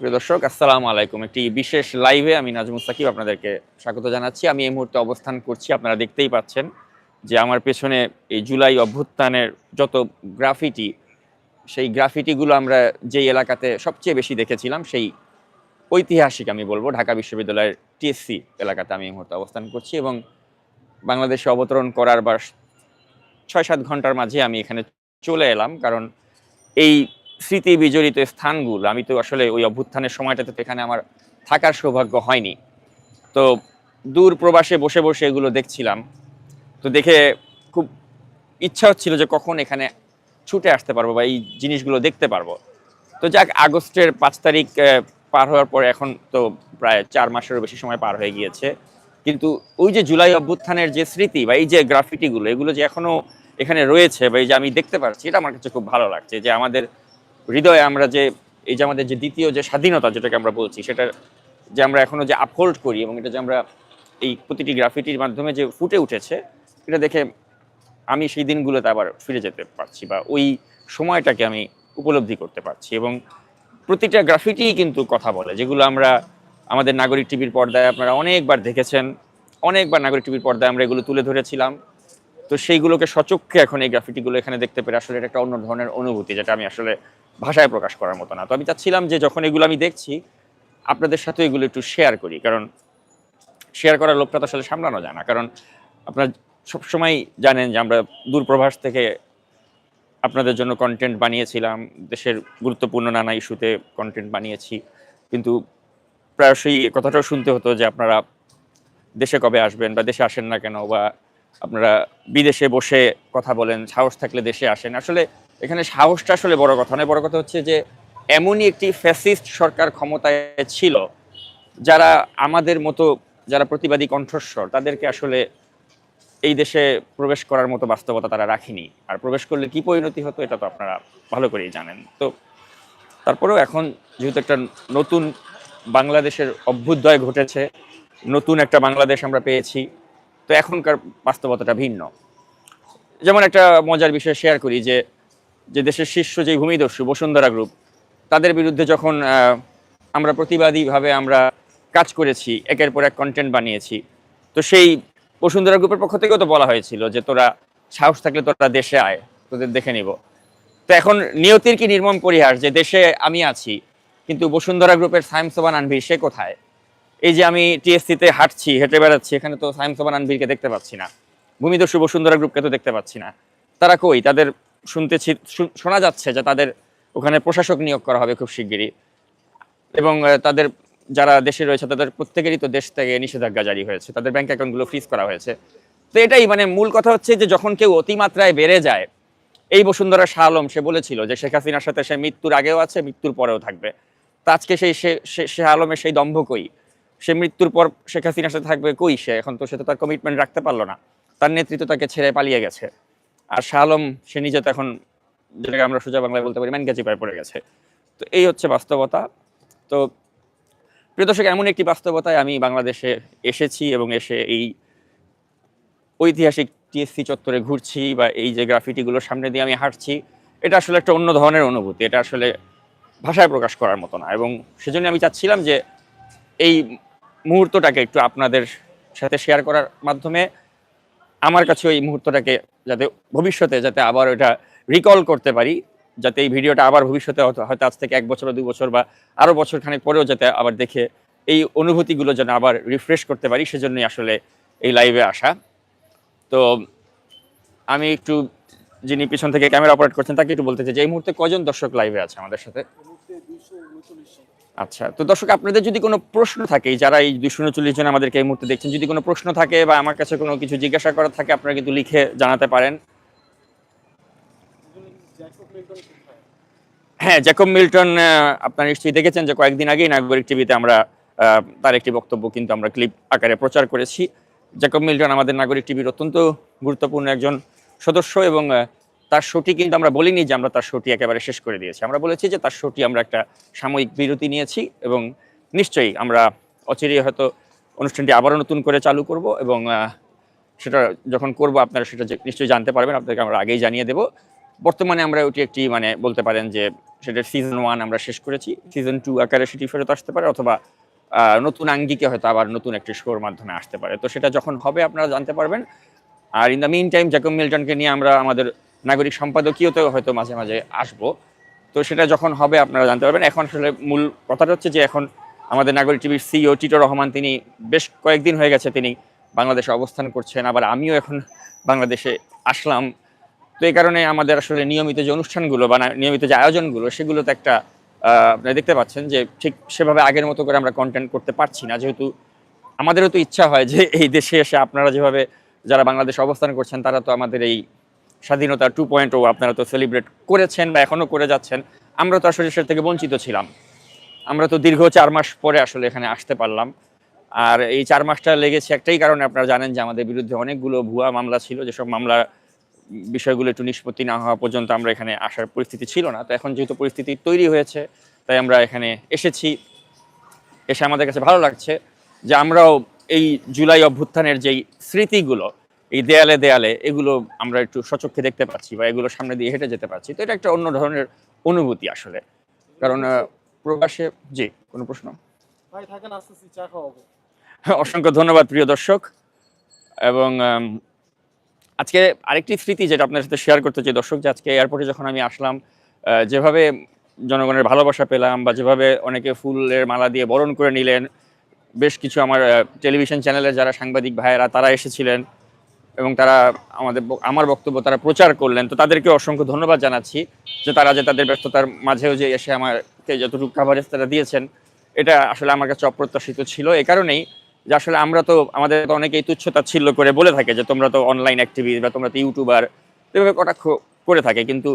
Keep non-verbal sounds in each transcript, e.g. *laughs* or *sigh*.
প্রিয় দর্শক, আসসালামু আলাইকুম। একটি বিশেষ লাইভে আমি নাজমুল সাকিব আপনাদেরকে স্বাগত জানাচ্ছি। আমি এই মুহূর্তে অবস্থান করছি, আপনারা দেখতেই পাচ্ছেন যে আমার পেছনে এই জুলাই অভ্যুত্থানের যত গ্রাফিটি সেই গ্রাফিটিগুলো আমরা যেই এলাকাতে সবচেয়ে বেশি দেখেছিলাম, সেই ঐতিহাসিক আমি বলব, ঢাকা বিশ্ববিদ্যালয়ের টিএসসি এলাকাতে আমি এই মুহূর্তে অবস্থান করছি এবং বাংলাদেশে অবতরণ করার বা ছয় সাত ঘণ্টার মাঝে আমি এখানে চলে এলাম। কারণ এই স্মৃতি বিজড়িত স্থানগুলো, আমি তো আসলে ওই অভ্যুত্থানের সময়টাতে তো এখানে আমার থাকার সৌভাগ্য হয়নি। তো দূর প্রবাসে বসে বসে এগুলো দেখছিলাম। তো দেখে খুব ইচ্ছা হচ্ছিল যে কখন এখানে ছুটে আসতে পারব বা এই জিনিসগুলো দেখতে পারব। তো যাক, আগস্টের পাঁচ তারিখ পার হওয়ার পরে এখন তো প্রায় চার মাসেরও বেশি সময় পার হয়ে গিয়েছে। কিন্তু ওই যে জুলাই অভ্যুত্থানের যে স্মৃতি বা এই যে গ্রাফিটিগুলো, এগুলো যে এখনও এখানে রয়েছে বা এই যে আমি দেখতে পাচ্ছি এটা আমার কাছে খুব ভালো লাগছে যে আমাদের হৃদয়ে আমরা যে, এই যে আমাদের যে দ্বিতীয় যে স্বাধীনতা যেটাকে আমরা বলছি, সেটা যে আমরা এখনও যে আপহোল্ড করি এবং এটা যে আমরা এই প্রতিটি গ্রাফিটির মাধ্যমে যে ফুটে উঠেছে, এটা দেখে আমি সেই দিনগুলোতে আবার ফিরে যেতে পারছি বা ওই সময়টাকে আমি উপলব্ধি করতে পারছি এবং প্রতিটা গ্রাফিটি কিন্তু কথা বলে, যেগুলো আমরা আমাদের নাগরিক টিভির পর্দায় আপনারা অনেকবার দেখেছেন, অনেকবার নাগরিক টিভির পর্দায় আমরা এগুলো তুলে ধরেছিলাম। তো সেইগুলোকে সচক্ষে এখন এই গ্রাফিটিগুলো এখানে দেখতে পেরে আসলে এটা একটা অন্য ধরনের অনুভূতি, যেটা আমি আসলে ভাষায় প্রকাশ করার মতো না। তো আমি চাচ্ছিলাম যে যখন এগুলো আমি দেখছি, আপনাদের সাথে এগুলো একটু শেয়ার করি, কারণ শেয়ার করার লোকটা তো আসলে সামলানো যায় না। কারণ আপনার সবসময় জানেন যে আমরা দূরপ্রভাস থেকে আপনাদের জন্য কন্টেন্ট বানিয়েছিলাম, দেশের গুরুত্বপূর্ণ নানা ইস্যুতে কন্টেন্ট বানিয়েছি। কিন্তু প্রায়শই কথাটাও শুনতে হতো যে আপনারা দেশে কবে আসবেন বা দেশে আসেন না কেন, বা আপনারা বিদেশে বসে কথা বলেন, সাহস থাকলে দেশে আসেন। আসলে এখানে সাহসটা আসলে বড় কথা নয়, বড় কথা হচ্ছে যে এমনই একটি ফ্যাসিস্ট সরকার ক্ষমতায় ছিল যারা আমাদের মতো, যারা প্রতিবাদী কণ্ঠস্বর, তাদেরকে আসলে এই দেশে প্রবেশ করার মতো বাস্তবতা তারা রাখেনি। আর প্রবেশ করলে কি পরিণতি হতো, এটা তো আপনারা ভালো করেই জানেন। তো তারপরেও এখন যেহেতু একটা নতুন বাংলাদেশের অভ্যুদয় ঘটেছে, নতুন একটা বাংলাদেশ আমরা পেয়েছি তো এখনকার বাস্তবতাটা ভিন্ন। যেমন একটা মজার বিষয় শেয়ার করি যে যে দেশের শীর্ষ যে ভূমিদস্যু, বসুন্ধরা গ্রুপ তাদের বিরুদ্ধে যখন আমরা প্রতিবাদীভাবে আমরা কাজ করেছি, একের পর এক কন্টেন্ট বানিয়েছি, তো সেই বসুন্ধরা গ্রুপের পক্ষ থেকেও তো বলা হয়েছিল যে, তোরা সাহস থাকলে তোরা দেশে আয়, তোদের দেখে নিব। তো এখন নিয়তির কি নির্মম পরিহার যে, দেশে আমি আছি, কিন্তু বসুন্ধরা গ্রুপের সাইম সোবান আনভির, সে কোথায়? এই যে আমি টিএসসিতে হাঁটছি, হেঁটে বেড়াচ্ছি, এখানে তো সাইম সোবান আনভিরকে দেখতে পাচ্ছি না। ভূমিদস্যু বসুন্ধরা গ্রুপকে তো দেখতে পাচ্ছি না। তারা কই? তাদের শুনতেছি শোনা যাচ্ছে যে তাদের ওখানে প্রশাসক নিয়োগ করা হবে খুব শিগগিরই। এবং তাদের যারা দেশে রয়েছে, তাদের প্রত্যেকেরই তো দেশ থেকে নিষেধাজ্ঞা জারি হয়েছে। তাদের ব্যাংক অ্যাকাউন্টগুলো ফ্রিজ করা হয়েছে। তো এটাই মানে মূল কথা হচ্ছে যে যখন কেউ অতিমাত্রায় বেড়ে যায়, এই বসুন্ধরা শাহ আলম সে বলেছিল যে শেখ হাসিনার সাথে সে মৃত্যুর আগেও আছে, মৃত্যুর পরেও থাকবে। তো আজকে সেই সে- শাহ আলমের সেই দম্ভ কই? সে মৃত্যুর পর শেখ হাসিনার সাথে থাকবে কই সে? এখন তো সে তো তার কমিটমেন্ট রাখতে পারল না। তার নেতৃত্ব তাকে ছেড়ে পালিয়ে গেছে। আর শাহ আলম, সে নিজে তো এখন যেটাকে আমরা সোজা বাংলায় বলতে পারি ম্যানগাজি পায়ে পড়ে গেছে। তো এই হচ্ছে বাস্তবতা। তো প্রিয় দর্শক, এমন একটি বাস্তবতায় আমি বাংলাদেশে এসেছি এবং এসে এই ঐতিহাসিক টিএসসি চত্বরে ঘুরছি বা এই যে গ্রাফিটিগুলোর সামনে দিয়ে আমি হাঁটছি, এটা আসলে একটা অন্য ধরনের অনুভূতি। এটা আসলে ভাষায় প্রকাশ করার মতো না। এবং সেজন্য আমি চাচ্ছিলাম যে এই মুহূর্তটাকে একটু আপনাদের সাথে শেয়ার করার মাধ্যমে আমার কাছে ওই মুহূর্তটাকে যাতে ভবিষ্যতে যাতে আবার ওটা রিকল করতে পারি, যাতে এই ভিডিওটা আবার ভবিষ্যতে হয়তো আজ থেকে এক বছর দুই বছর বা আরও বছর খানেক পরেও যাতে আবার দেখে এই অনুভূতিগুলো যেন আবার রিফ্রেশ করতে পারি, সেজন্যই আসলে এই লাইভে আসা। তো আমি একটু যিনি পিছন থেকে ক্যামেরা অপারেট করছেন, তাকে একটু বলতে চাই যে এই মুহূর্তে কজন দর্শক লাইভে আছে আমাদের সাথে? আচ্ছা তো দর্শক, আপনাদের যদি কোনো প্রশ্ন থাকে, যারা এই দুশো উনচল্লিশ জন আমাদেরকে এই মুহূর্তে দেখছেন, যদি কোনো প্রশ্ন থাকে বা আমার কাছে কোনো কিছু জিজ্ঞাসা করার থাকে, আপনারা কিন্তু লিখে জানাতে পারেন। হ্যাঁ জ্যাকব মিল্টন আপনারা নিশ্চয়ই দেখেছেন যে কয়েকদিন আগেই নাগরিক টিভিতে আমরা তার একটি বক্তব্য কিন্তু আমরা ক্লিপ আকারে প্রচার করেছি। জ্যাকব মিল্টন আমাদের নাগরিক টিভির অত্যন্ত গুরুত্বপূর্ণ একজন সদস্য এবং তার শোটি কিন্তু আমরা বলিনি যে আমরা তার শোটি একেবারে শেষ করে দিয়েছি। আমরা বলেছি যে তার শোটি আমরা একটা সাময়িক বিরতি নিয়েছি এবং নিশ্চয়ই আমরা অচিরেই হয়তো অনুষ্ঠানটি আবারও নতুন করে চালু করব এবং সেটা যখন করব আপনারা সেটা নিশ্চয়ই জানতে পারবেন, আপনাদেরকে আমরা আগেই জানিয়ে দেব। বর্তমানে আমরা ওটি একটি মানে বলতে পারেন যে সেটার সিজন ওয়ান আমরা শেষ করেছি। সিজন টু আকারে সেটি ফেরত আসতে পারে অথবা নতুন আঙ্গিকে হয়তো আবার নতুন একটি শোর মাধ্যমে আসতে পারে। তো সেটা যখন হবে আপনারা জানতে পারবেন। আর in the meantime Jacob মিল্টনকে নিয়ে আমরা আমাদের নাগরিক সম্পাদকীয়তেও হয়তো মাঝে মাঝে আসব। তো সেটা যখন হবে আপনারা জানতে পারবেন। এখন আসলে মূল কথাটা হচ্ছে যে এখন আমাদের নাগরিক টিভির সিইও টিটো রহমান, তিনি বেশ কয়েকদিন হয়ে গেছে তিনি বাংলাদেশে অবস্থান করছেন। আবার আমিও এখন বাংলাদেশে আসলাম। তো এই কারণে আমাদের আসলে নিয়মিত যে অনুষ্ঠানগুলো বা নিয়মিত যে আয়োজনগুলো, সেগুলোতে একটা আপনারা দেখতে পাচ্ছেন যে ঠিক সেভাবে আগের মতো করে আমরা কন্টেন্ট করতে পারছি না। যেহেতু আমাদেরও তো ইচ্ছা হয় যে এই দেশে এসে আপনারা যেভাবে যারা বাংলাদেশে অবস্থান করছেন, তারা তো আমাদের এই স্বাধীনতা টু পয়েন্ট ও আপনারা তো সেলিব্রেট করেছেন বা এখনও করে যাচ্ছেন, আমরা তো আসলে সেটা থেকে বঞ্চিত ছিলাম। আমরা তো দীর্ঘ চার মাস পরে আসলে এখানে আসতে পারলাম। আর এই চার মাসটা লেগেছে একটাই কারণে আপনারা জানেন যে আমাদের বিরুদ্ধে অনেকগুলো ভুয়া মামলা ছিল, যেসব মামলা বিষয়গুলো একটু নিষ্পত্তি না হওয়া পর্যন্ত আমরা এখানে আসার পরিস্থিতি ছিল না। তো এখন যেহেতু পরিস্থিতি তৈরি হয়েছে, তাই আমরা এখানে এসেছি। এসে আমাদের কাছে ভালো লাগছে যে আমরাও এই জুলাই অভ্যুত্থানের যেই স্মৃতিগুলো এই দেয়ালে দেয়ালে এগুলো আমরা একটু সচক্ষে দেখতে পাচ্ছি বা এগুলো সামনে দিয়ে হেঁটে যেতে পারছি। তো এটা একটা অন্য ধরনের অনুভূতি আসলে। কারণ প্রবাসে জি কোনো প্রশ্ন? *laughs* অসংখ্য ধন্যবাদ প্রিয় দর্শক। এবং আজকে আরেকটি স্মৃতি যেটা আপনার সাথে শেয়ার করতে চাই দর্শক যে আজকে এয়ারপোর্টে যখন আমি আসলাম যেভাবে জনগণের ভালোবাসা পেলাম বা যেভাবে অনেকে ফুলের মালা দিয়ে বরণ করে নিলেন বেশ কিছু আমার টেলিভিশন চ্যানেলের যারা সাংবাদিক ভাইয়েরা তারা এসেছিলেন। এবং তারা আমাদের আমার বক্তব্য তারা প্রচার করলেন। তো তাদেরকে অসংখ্য ধন্যবাদ জানাচ্ছি যে তারা যে তাদের ব্যস্ততার মাঝেও যে এসে আমাকে যতটুকু কাভারেজ তারা দিয়েছেন, এটা আসলে আমার কাছে অপ্রত্যাশিত ছিল। এ কারণেই যে আসলে আমরা তো আমাদের তো অনেকেই তুচ্ছতা ছিল করে বলে থাকে যে তোমরা তো অনলাইন অ্যাক্টিভিস্ট বা তোমরা তো ইউটিউবার এভাবে কটাক্ষ করে থাকে। কিন্তু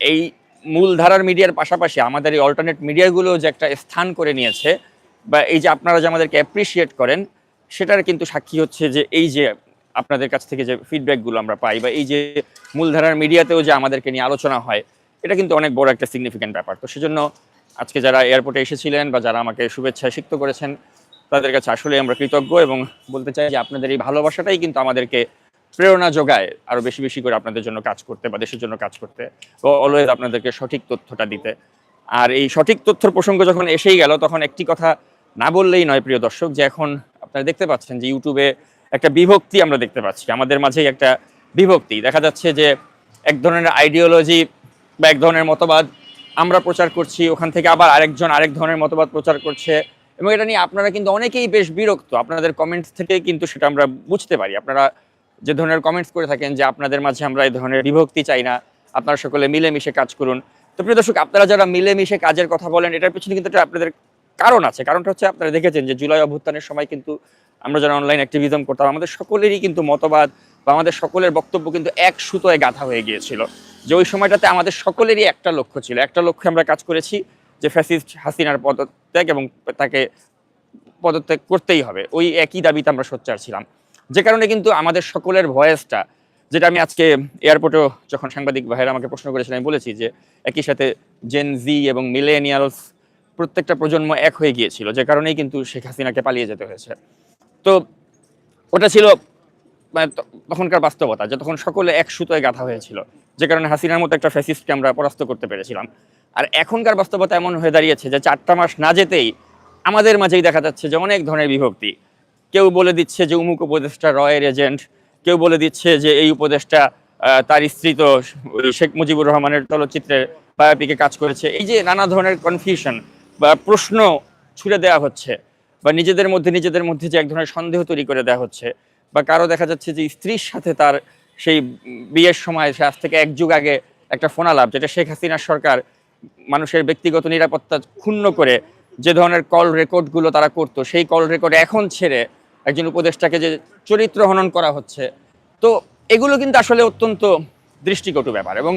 এই মূলধারার মিডিয়ার পাশাপাশি আমাদের এই অল্টারনেট মিডিয়াগুলো যে একটা স্থান করে নিয়েছে বা এই যে আপনারা যে আমাদেরকে অ্যাপ্রিসিয়েট করেন, সেটার কিন্তু সাক্ষী হচ্ছে যে এই যে আপনাদের কাছ থেকে যে ফিডব্যাকগুলো আমরা পাই বা এই যে মূলধারার মিডিয়াতেও যে আমাদেরকে নিয়ে আলোচনা হয়, এটা কিন্তু অনেক বড় একটা সিগনিফিক্যান্ট ব্যাপার। তো সেজন্য আজকে যারা এয়ারপোর্টে এসেছিলেন বা যারা আমাকে শুভেচ্ছায় সিক্ত করেছেন, তাদের কাছে আসলে আমরা কৃতজ্ঞ এবং বলতে চাই যে আপনাদের এই ভালোবাসাটাই কিন্তু আমাদেরকে প্রেরণা যোগায় আরও বেশি বেশি করে আপনাদের জন্য কাজ করতে বা দেশের জন্য কাজ করতে অলওয়েজ আপনাদেরকে সঠিক তথ্যটা দিতে। আর এই সঠিক তথ্যর প্রসঙ্গ যখন এসেই গেল, তখন একটি কথা না বললেই নয়, প্রিয় দর্শক, যে এখন আপনারা দেখতে পাচ্ছেন যে ইউটিউবে একটা বিভক্তি আমরা দেখতে পাচ্ছি। আমাদের মাঝেই একটা বিভক্তি। দেখা যাচ্ছে যে এক ধরনের আইডিওলজি বা এক ধরনের মতবাদ আমরা প্রচার করছি, ওখান থেকে আবার আরেকজন আরেক ধরনের মতবাদ প্রচার করছে এবং এটা নিয়ে আপনারা কিন্তু অনেকেই বেশ বিরক্ত। আপনাদের কমেন্টস থেকে কিন্তু সেটা আমরা বুঝতে পারি। আপনারা যে ধরনের কমেন্টস করে থাকেন যে আপনাদের মাঝে আমরা এই ধরনের বিভক্তি চাই না, আপনারা সকলে মিলেমিশে কাজ করুন। তো প্রিয় দর্শক, আপনারা যারা মিলেমিশে কাজের কথা বলেন, এটার পিছনে কিন্তু একটা আপনাদের কারণ আছে। কারণটা হচ্ছে আপনারা দেখেছেন যে জুলাই অভ্যুত্থানের সময় কিন্তু আমরা যারা অনলাইন অ্যাক্টিভিজম করতাম, আমাদের সকলেরই কিন্তু মতবাদ বা আমাদের সকলের বক্তব্য কিন্তু এক সুতোয় গাঁথা হয়ে গিয়েছিল। যে ওই সময়টাতে আমাদের সকলেরই একটা লক্ষ্য ছিল। একটা লক্ষ্যে আমরা কাজ করেছি যে ফ্যাসিস্ট হাসিনার পদত্যাগ এবং তাকে পদত্যাগ করতেই হবে। ওই একই দাবিতে আমরা সোচ্চার ছিলাম। যে কারণে কিন্তু আমাদের সকলের ভয়েসটা, যেটা আমি আজকে এয়ারপোর্টেও যখন সাংবাদিক ভাইয়েরা আমাকে প্রশ্ন করেছিলেন, আমি বলেছি যে একই সাথে জেন জি এবং মিলেনিয়ালস প্রত্যেকটা প্রজন্ম এক হয়ে গিয়েছিল। যে কারণেই কিন্তু শেখ হাসিনাকে পালিয়ে যেতে হয়েছে। তো ওটা ছিল মানে তখনকার বাস্তবতা, যে তখন সকলে এক সুতোয় গাঁথা হয়েছিল। যে কারণে হাসিনার মতো একটা ফ্যাসিস্টকে আমরা পরাস্ত করতে পেরেছিলাম। আর এখনকার বাস্তবতা এমন হয়ে দাঁড়িয়েছে যে চারটা মাস না যেতেই আমাদের মাঝেই দেখা যাচ্ছে যে অনেক ধরনের বিভক্তি। কেউ বলে দিচ্ছে যে উমুক উপদেষ্টা রয়ের এজেন্ট, কেউ বলে দিচ্ছে যে এই উপদেষ্টা তার স্ত্রী তো শেখ মুজিবুর রহমানের চলচ্চিত্রের বায়োপিকে কাজ করেছে। এই যে নানা ধরনের কনফিউশন বা প্রশ্ন ছুড়ে দেওয়া হচ্ছে। বা নিজেদের মধ্যে নিজেদের মধ্যে যে এক ধরনের সন্দেহ তৈরি করে দেওয়া হচ্ছে বা কারও দেখা যাচ্ছে যে স্ত্রীর সাথে তার সেই বিয়ের সময় সে আজ থেকে এক যুগ আগে একটা ফোনালাপ যেটা শেখ হাসিনার সরকার মানুষের ব্যক্তিগত নিরাপত্তা ক্ষুণ্ণ করে যে ধরনের কল রেকর্ডগুলো তারা করতো, সেই কল রেকর্ড এখন ছেড়ে একজন উপদেষ্টাকে যে চরিত্র হনন করা হচ্ছে। তো এগুলো কিন্তু আসলে অত্যন্ত দৃষ্টিকটু ব্যাপার এবং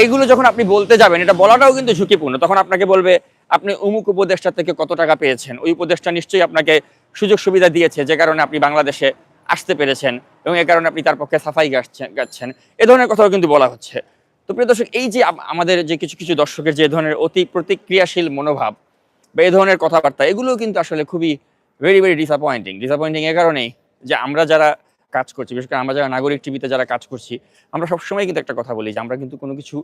এইগুলো যখন আপনি বলতে যাবেন, এটা বলাটাও কিন্তু ঝুঁকিপূর্ণ। তখন আপনাকে বলবে আপনি অমুক উপদেষ্টা থেকে কত টাকা পেয়েছেন? ওই উপদেষ্টা নিশ্চয়ই আপনাকে সুযোগ সুবিধা দিয়েছে, যে কারণে আপনি বাংলাদেশে আসতে পেরেছেন এবং এ কারণে আপনি তার পক্ষে সাফাই গাচ্ছেন এ ধরনের কথাও কিন্তু বলা হচ্ছে। তো প্রিয় দর্শক, এই যে আমাদের যে কিছু কিছু দর্শকের যে ধরনের অতি প্রতিক্রিয়াশীল মনোভাব বা এই ধরনের কথাবার্তা এগুলো কিন্তু আসলে খুবই ভেরি ভেরি ডিসঅ্যাপয়েন্টিং ডিসঅ্যাপয়েন্টিং এ কারণেই যে আমরা যারা কাজ করছি, বিশেষ করে আমরা যারা নাগরিক টিভিতে যারা কাজ করছি, আমরা সবসময় কিন্তু একটা কথা বলি যে আমরা কিন্তু কোনো কিছু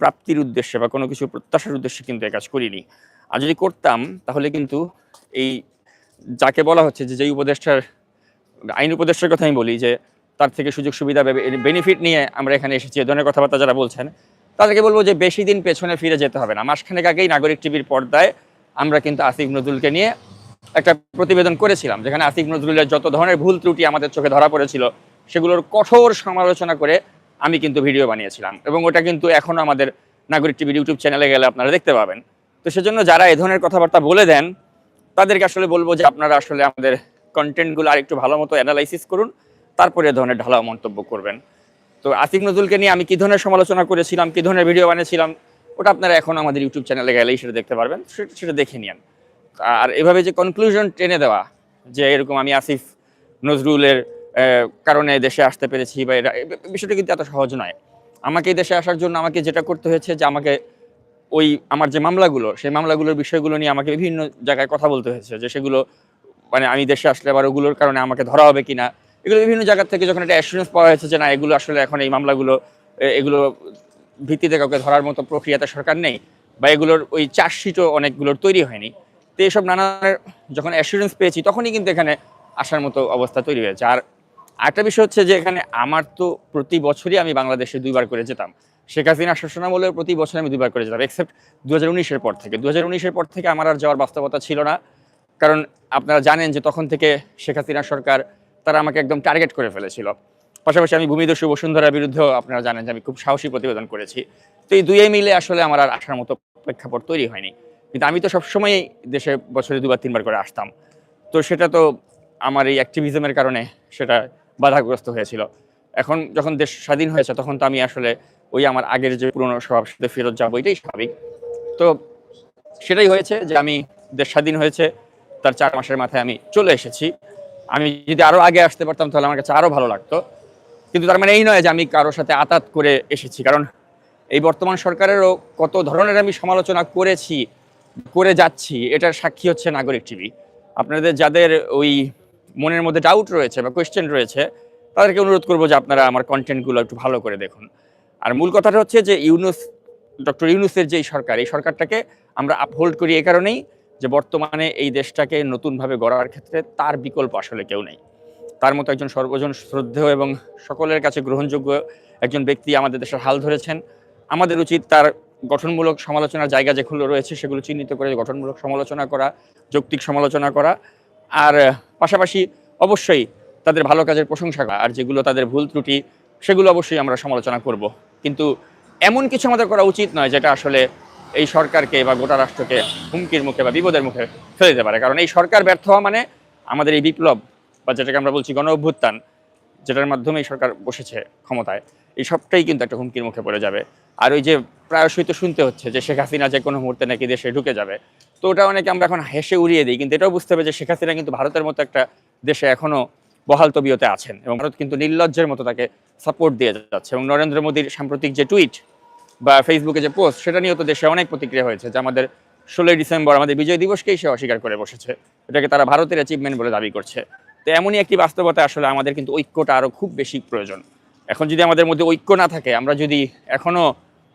প্রাপ্তির উদ্দেশ্যে বা কোনো কিছু প্রত্যাশার উদ্দেশ্যে কিন্তু এই কাজ করিনি। আর যদি করতাম, তাহলে কিন্তু এই যাকে বলা হচ্ছে যে যেই উপদেষ্টার, আইন উপদেষ্টার কথা আমি বলি যে তার থেকে সুযোগ সুবিধা বেনিফিট নিয়ে আমরা এখানে এসেছি, এ ধরনের কথাবার্তা যারা বলছেন, তাদেরকে বলব যে বেশি দিন পেছনে ফিরে যেতে হবে না। মাসখানেক আগেই নাগরিক টিভির পর্দায় আমরা কিন্তু আসিফ নজরুলকে নিয়ে একটা প্রতিবেদন করেছিলাম, যেখানে আসিফ নজরুলের যত ধরনের ভুল ত্রুটি আমাদের চোখে ধরা পড়েছিল, সেগুলোর কঠোর সমালোচনা করে আমি কিন্তু ভিডিও বানিয়েছিলাম এবং ওটা কিন্তু এখনও আমাদের নাগরিক টিভির ইউটিউব চ্যানেলে গেলে আপনারা দেখতে পাবেন। তো সেজন্য যারা এ ধরনের কথাবার্তা বলে দেন, তাদেরকে আসলে বলব যে আপনারা আসলে আমাদের কন্টেন্টগুলো আর একটু ভালো মতো অ্যানালাইসিস করুন, তারপরে এ ধরনের ঢালাও মন্তব্য করবেন। তো আসিফ নজরুলকে নিয়ে আমি কী ধরনের সমালোচনা করেছিলাম, কী ধরনের ভিডিও বানিয়েছিলাম, ওটা আপনারা এখন আমাদের ইউটিউব চ্যানেলে গেলেই সেটা দেখতে পারবেন সেটা সেটা দেখে নিন আর এভাবে যে কনক্লুশন টেনে দেওয়া, যে এরকম আমি আসিফ নজরুলের কারণে দেশে আসতে পেরেছি বা এটা বিষয়টা কিন্তু এত সহজ নয়। আমাকে দেশে আসার জন্য আমাকে যেটা করতে হয়েছে যে আমাকে ওই আমার যে মামলাগুলো, সেই মামলাগুলোর বিষয়গুলো নিয়ে আমাকে বিভিন্ন জায়গায় কথা বলতে হয়েছে যে সেগুলো মানে আমি দেশে আসলে আবার ওগুলোর কারণে আমাকে ধরা হবে কিনা। এগুলো বিভিন্ন জায়গা থেকে যখন একটা অ্যাসুরেন্স পাওয়া হয়েছে যে না, এগুলো আসলে এখন এই মামলাগুলো এগুলো ভিত্তিতে কাউকে ধরার মতো প্রক্রিয়াতে সরকার নেই বা এগুলোর ওই চার্জশিটও অনেকগুলোর তৈরি হয়নি। তো এইসব নানা যখন অ্যাসুরেন্স পেয়েছি তখনই কিন্তু এখানে আসার মতো অবস্থা তৈরি হয়েছে। আর আরেকটা বিষয় হচ্ছে যে এখানে আমার তো প্রতি বছরই আমি বাংলাদেশে দুইবার করে যেতাম। শেখ হাসিনা শাসনামলেও প্রতি বছর আমি দুইবার করে যেতাম এক্সেপ্ট দু হাজার উনিশের পর থেকে। দু হাজার উনিশের পর থেকে আমার আর যাওয়ার বাস্তবতা ছিল না। কারণ আপনারা জানেন যে তখন থেকে শেখ হাসিনা সরকার, তারা আমাকে একদম টার্গেট করে ফেলেছিল। পাশাপাশি আমি ভূমিদস্যু বসুন্ধরার বিরুদ্ধেও আপনারা জানেন যে আমি খুব সাহসী প্রতিবেদন করেছি। তো এই দুয়ে মিলে আসলে আমার আর আসার মতো প্রেক্ষাপট তৈরি হয়নি। কিন্তু আমি তো সবসময়ই দেশে বছরে দুবার, তিনবার করে আসতাম। তো সেটা তো আমার এই অ্যাক্টিভিজমের কারণে সেটা বাধাগ্রস্ত হয়েছিল। এখন যখন দেশ স্বাধীন হয়েছে, তখন তো আমি আসলে ওই আমার আগের যে পুরনো স্বভাবের সাথে ফেরত যাব, এটাই স্বাভাবিক। তো সেটাই হয়েছে যে আমি দেশ স্বাধীন হয়েছে, তার চার মাসের মাথায় আমি চলে এসেছি। আমি যদি আরও আগে আসতে পারতাম, তাহলে আমার কাছে আরও ভালো লাগতো। কিন্তু তার মানে এই নয় যে আমি কারোর সাথে আতাত করে এসেছি, কারণ এই বর্তমান সরকারেরও কত ধরনের আমি সমালোচনা করেছি, করে যাচ্ছি, এটার সাক্ষী হচ্ছে নাগরিক টিভি। আপনাদের যাদের ওই মনের মধ্যে ডাউট রয়েছে বা কোয়েশ্চেন রয়েছে, তাদেরকে অনুরোধ করব যে আপনারা আমার কন্টেন্টগুলো একটু ভালো করে দেখুন। আর মূল কথাটা হচ্ছে যে ইউনুস ডক্টর ইউনুসের যেই সরকার, এই সরকারটাকে আমরা আপহোল্ড করি এই কারণেই যে বর্তমানে এই দেশটাকে নতুনভাবে গড়ার ক্ষেত্রে তার বিকল্প আসলে কেউ নেই। তার মতো একজন সর্বজন শ্রদ্ধেয় এবং সকলের কাছে গ্রহণযোগ্য একজন ব্যক্তি আমাদের দেশের হাল ধরেছেন। আমাদের উচিত তার গঠনমূলক সমালোচনার জায়গা যেগুলো রয়েছে সেগুলো চিহ্নিত করে গঠনমূলক সমালোচনা করা, যৌক্তিক সমালোচনা করা। আর পাশাপাশি অবশ্যই তাদের ভালো কাজের প্রশংসা আর যেগুলো তাদের ভুল ত্রুটি, সেগুলো অবশ্যই আমরা সমালোচনা করব। কিন্তু এমন কিছু আমাদের করা উচিত নয় যেটা আসলে এই সরকারকে বা গোটা রাষ্ট্রকে হুমকির মুখে বা বিপদের মুখে ফেলে দিতে পারে। কারণ এই সরকার ব্যর্থ হওয়া মানে আমাদের এই বিপ্লব বা যেটাকে আমরা বলছি গণ অভ্যুত্থান, যেটার মাধ্যমে এই সরকার বসেছে ক্ষমতায়, এই সবটাই কিন্তু একটা হুমকির মুখে পড়ে যাবে। আর ওই যে প্রায়শই তো শুনতে হচ্ছে যে শেখ হাসিনা যে কোনো মুহূর্তে নাকি দেশে ঢুকে যাবে। তো ওটা অনেকে আমরা এখন হেসে উড়িয়ে দিই, কিন্তু এটাও বুঝতে হবে যে শেখ হাসিনা কিন্তু ভারতের মতো একটা দেশে এখনও বহাল তবিয়তে আছেন এবং ভারত কিন্তু নির্লজ্জের মতো তাকে সাপোর্ট দিয়ে যাচ্ছে এবং নরেন্দ্র মোদীর সাম্প্রতিক যে টুইট বা ফেসবুকে যে পোস্ট সেটা নিয়েও তো দেশে অনেক প্রতিক্রিয়া হয়েছে যে আমাদের ষোলোই ডিসেম্বর আমাদের বিজয় দিবসকেই সে অস্বীকার করে বসেছে। এটাকে তারা ভারতের অ্যাচিভমেন্ট বলে দাবি করছে। তো এমনই একটি বাস্তবতা আসলে আমাদের কিন্তু ঐক্যটা আরও খুব বেশি প্রয়োজন। এখন যদি আমাদের মধ্যে ঐক্য না থাকে, আমরা যদি এখনও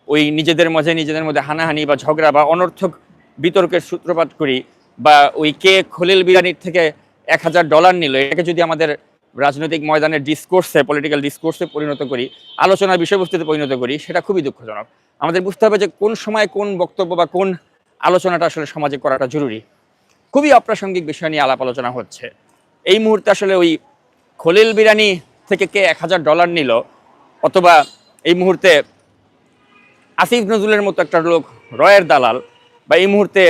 ওই নিজেদের মাঝে নিজেদের মধ্যে হানাহানি বা ঝগড়া বা অনর্থক বিতর্কের সূত্রপাত করি বা ওই কে খলিল বিরানির থেকে এক হাজার ডলার নিল, এটাকে যদি আমাদের রাজনৈতিক ময়দানের ডিসকোর্সে পলিটিক্যাল ডিসকোর্সে পরিণত করি, আলোচনার বিষয়বস্তুতে পরিণত করি, সেটা খুবই দুঃখজনক। আমাদের বুঝতে হবে যে কোন সময় কোন বক্তব্য বা কোন আলোচনাটা আসলে সমাজে করাটা জরুরি। খুবই অপ্রাসঙ্গিক বিষয় নিয়ে আলাপ আলোচনা হচ্ছে। এই মুহূর্তে আসলে ওই খলিল বিরানি থেকে কে এক হাজার ডলার নিল, অথবা এই মুহূর্তে আসিফ নজরুলের মতো একটা লোক রয়ের দালাল বা এই মুহূর্তে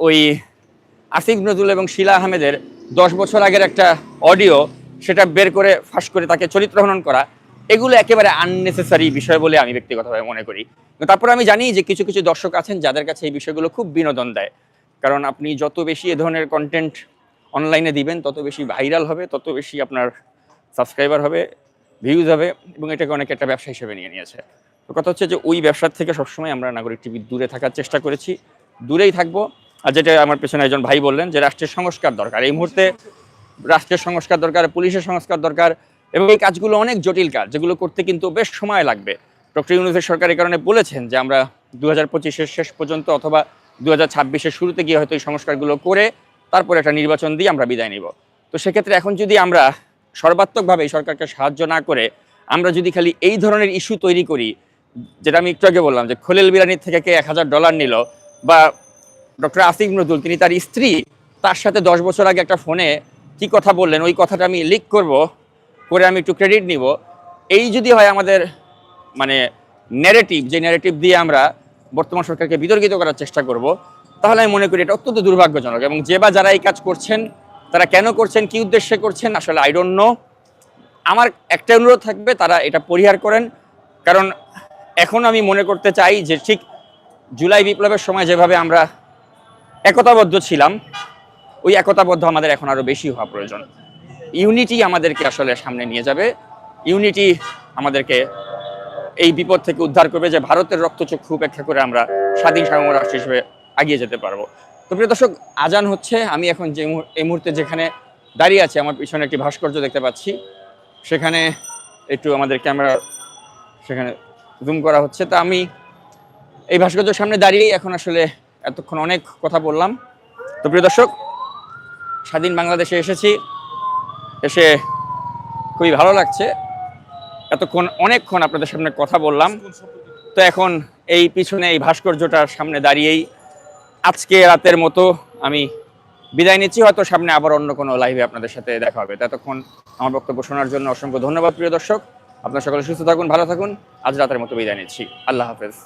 ওই আসিফ নজরুল এবং শিলা আহমেদের দশ বছর আগের একটা অডিও সেটা বের করে ফাঁস করে তাকে চরিত্র হনন করা, এগুলো একেবারে আননেসেসারি বিষয় বলে আমি ব্যক্তিগতভাবে মনে করি। তারপর আমি জানি যে কিছু কিছু দর্শক আছেন যাদের কাছে এই বিষয়গুলো খুব বিনোদন দেয়। কারণ আপনি যত বেশি এ ধরনের কন্টেন্ট অনলাইনে দিবেন, তত বেশি ভাইরাল হবে, তত বেশি আপনার সাবস্ক্রাইবার হবে ভিউজ হবে এবং এটাকে অনেকে একটা ব্যবসা হিসেবে নিয়ে নিয়েছে। তো কথা হচ্ছে যে ওই ব্যবসার থেকে সবসময় আমরা নাগরিক টিভি দূরে থাকার চেষ্টা করেছি। দূরেই থাকব। আর যেটা আমার পেছনে একজন ভাই বললেন যে রাষ্ট্রের সংস্কার দরকার। এই মুহূর্তে রাষ্ট্রের সংস্কার দরকার, পুলিশের সংস্কার দরকার এবং এই কাজগুলো অনেক জটিল কাজ, যেগুলো করতে কিন্তু বেশ সময় লাগবে। ডক্টর ইউনুসের সরকার এই কারণে বলেছেন যে আমরা দু হাজার শেষ পর্যন্ত অথবা দু হাজার শুরুতে গিয়ে হয়তো এই সংস্কারগুলো করে তারপরে একটা নির্বাচন দিয়ে আমরা বিদায় নিব। তো সেক্ষেত্রে এখন যদি আমরা সর্বাত্মকভাবে এই সরকারকে সাহায্য না করে, আমরা যদি খালি এই ধরনের ইস্যু তৈরি করি, যেটা আমি একটু আগে বললাম যে খোলেল বিরানির থেকে কে এক হাজার ডলার নিল বা ডক্টর আসিফ নজরুল, তিনি তার স্ত্রী, তার সাথে দশ বছর আগে একটা ফোনে কি কথা বললেন, ওই কথাটা আমি লিক করব, করে আমি একটু ক্রেডিট নিব। এই যদি হয় আমাদের মানে ন্যারেটিভ যে ন্যারেটিভ দিয়ে আমরা বর্তমান সরকারকে বিতর্কিত করার চেষ্টা করব, তাহলে আমি মনে করি এটা অত্যন্ত দুর্ভাগ্যজনক এবং যে বা যারা এই কাজ করছেন, তারা কেন করছেন, কি উদ্দেশ্যে করছেন, আসলে আই ডোন্ট নো আমার একটা অনুরোধ থাকবে, তারা এটা পরিহার করেন। কারণ এখন আমি মনে করতে চাই যে ঠিক জুলাই বিপ্লবের সময় যেভাবে আমরা একতাবদ্ধ ছিলাম, ওই একতাবদ্ধ আমাদের এখন আরও বেশি হওয়া প্রয়োজন। ইউনিটি আমাদেরকে আসলে সামনে নিয়ে যাবে। ইউনিটি আমাদেরকে এই বিপদ থেকে উদ্ধার করবে যে ভারতের রক্তচক্ষু উপেক্ষা করে আমরা স্বাধীন সার্বভৌম রাষ্ট্র হিসেবে এগিয়ে যেতে পারব। তো প্রিয় দর্শক, আজান হচ্ছে। আমি এখন যে এই মুহূর্তে যেখানে দাঁড়িয়ে আছি, আমার পিছনে একটি ভাস্কর্য দেখতে পাচ্ছি। সেখানে একটু আমাদের ক্যামেরা, সেখানে জুম করা হচ্ছে। তা আমি এই ভাস্কর্যের সামনে দাঁড়িয়েই এখন আসলে এতক্ষণ অনেক কথা বললাম। তো প্রিয় দর্শক, স্বাধীন বাংলাদেশে এসেছি। এসে খুবই ভালো লাগছে। এতক্ষণ, অনেকক্ষণ আপনাদের সামনে কথা বললাম। তো এখন এই পিছনে এই ভাস্কর্যটার সামনে দাঁড়িয়েই আজকে রাতের মতো আমি বিদায় নিচ্ছি। হয়তো সামনে আবার অন্য কোনো লাইভে আপনাদের সাথে দেখা হবে। ততক্ষণ আমার বক্তব্য শোনার জন্য অসংখ্য ধন্যবাদ প্রিয় দর্শক। আপনার সকলে সুস্থ থাকুন, ভালো থাকুন। আজ রাতের মতো বিদায় নিচ্ছি। আল্লাহ হাফেজ।